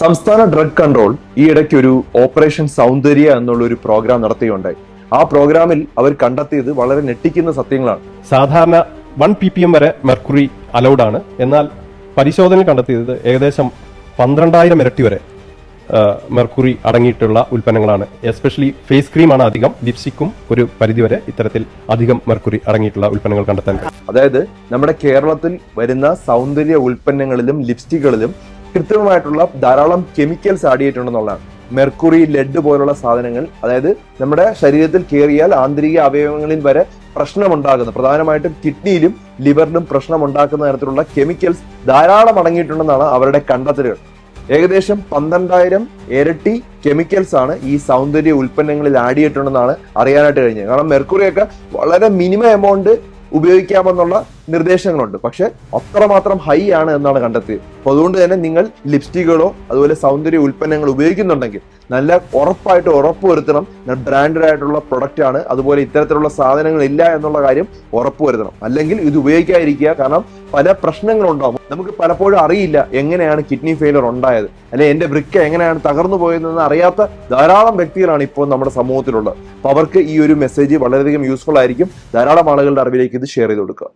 സംസ്ഥാന drug control ഈ ഇടയ്ക്ക് ഒരു ഓപ്പറേഷൻ സൗന്ദര്യ എന്നുള്ള ഒരു പ്രോഗ്രാം നടത്തുകയുണ്ടായി ആ പ്രോഗ്രാമിൽ അവർ കണ്ടെത്തിയത് വളരെ ഞെട്ടിക്കുന്ന സത്യങ്ങളാണ്. സാധാരണ വൺ പി പി എം വരെ മെർക്കുറി അലൗഡ് ആണ്. എന്നാൽ പരിശോധനയിൽ കണ്ടെത്തിയത് ഏകദേശം പന്ത്രണ്ടായിരം ഇരട്ടി വരെ മെർക്കുറി അടങ്ങിയിട്ടുള്ള ഉൽപ്പന്നങ്ങളാണ്. എസ്പെഷ്യലി ഫേസ് ക്രീമാണ് അധികം. ലിപ്സ്റ്റിക്കും ഒരു പരിധിവരെ ഇത്തരത്തിൽ അധികം മെർക്കുറി അടങ്ങിയിട്ടുള്ള ഉൽപ്പന്നങ്ങൾ കണ്ടെത്താൻ കഴിയും. അതായത് നമ്മുടെ കേരളത്തിൽ വരുന്ന സൗന്ദര്യ ഉൽപ്പന്നങ്ങളിലും ലിപ്സ്റ്റിക്കുകളിലും കൃത്രിമമായിട്ടുള്ള ധാരാളം കെമിക്കൽസ് ആഡ് ചെയ്തിട്ടുണ്ടെന്നുള്ളതാണ്. മെർക്കുറി ലെഡ് പോലുള്ള സാധനങ്ങൾ അതായത് നമ്മുടെ ശരീരത്തിൽ കയറിയാൽ ആന്തരിക അവയവങ്ങളിൽ വരെ പ്രശ്നമുണ്ടാകുന്നു. പ്രധാനമായിട്ടും കിഡ്നിയിലും ലിവറിലും പ്രശ്നമുണ്ടാക്കുന്ന തരത്തിലുള്ള കെമിക്കൽസ് ധാരാളം അടങ്ങിയിട്ടുണ്ടെന്നാണ് അവരുടെ കണ്ടെത്തലുകൾ. ഏകദേശം പന്ത്രണ്ടായിരം ഇരട്ടി കെമിക്കൽസ് ആണ് ഈ സൗന്ദര്യ ഉൽപ്പന്നങ്ങളിൽ ആഡ് ചെയ്തിട്ടുണ്ടെന്നാണ് അറിയാനായിട്ട് കഴിഞ്ഞത്. കാരണം മെർക്കുറിയൊക്കെ വളരെ മിനിമം എമൗണ്ട് ഉപയോഗിക്കാമെന്നുള്ള നിർദ്ദേശങ്ങളുണ്ട്. പക്ഷെ അത്രമാത്രം ഹൈ ആണ് എന്നാണ് കണ്ടെത്തിയത്. അപ്പൊ അതുകൊണ്ട് തന്നെ നിങ്ങൾ ലിപ്സ്റ്റിക്കുകളോ അതുപോലെ സൗന്ദര്യ ഉൽപ്പന്നങ്ങൾ ഉപയോഗിക്കുന്നുണ്ടെങ്കിൽ നല്ല ഉറപ്പായിട്ട് ഉറപ്പ് വരുത്തണം. ബ്രാൻഡഡ് ആയിട്ടുള്ള പ്രൊഡക്റ്റ് ആണ്. അതുപോലെ ഇത്തരത്തിലുള്ള സാധനങ്ങൾ ഇല്ല എന്നുള്ള കാര്യം ഉറപ്പ് വരുത്തണം. അല്ലെങ്കിൽ ഇത് ഉപയോഗിക്കാതിരിക്കുക. കാരണം പല പ്രശ്നങ്ങളുണ്ടാവും നമുക്ക് പലപ്പോഴും അറിയില്ല എങ്ങനെയാണ് കിഡ്നി ഫെയിലർ ഉണ്ടായത്. അല്ലെ എന്റെ വൃക്ക എങ്ങനെയാണ് തകർന്നു പോയതെന്ന് അറിയാത്ത ധാരാളം വ്യക്തികളാണ് ഇപ്പോൾ നമ്മുടെ സമൂഹത്തിലുള്ളത്. അപ്പൊ അവർക്ക് ഈ ഒരു മെസ്സേജ് വളരെയധികം യൂസ്ഫുൾ ആയിരിക്കും. ധാരാളം ആളുകളുടെ അറിവിലേക്ക് ഇത് ഷെയർ ചെയ്ത് കൊടുക്കുക.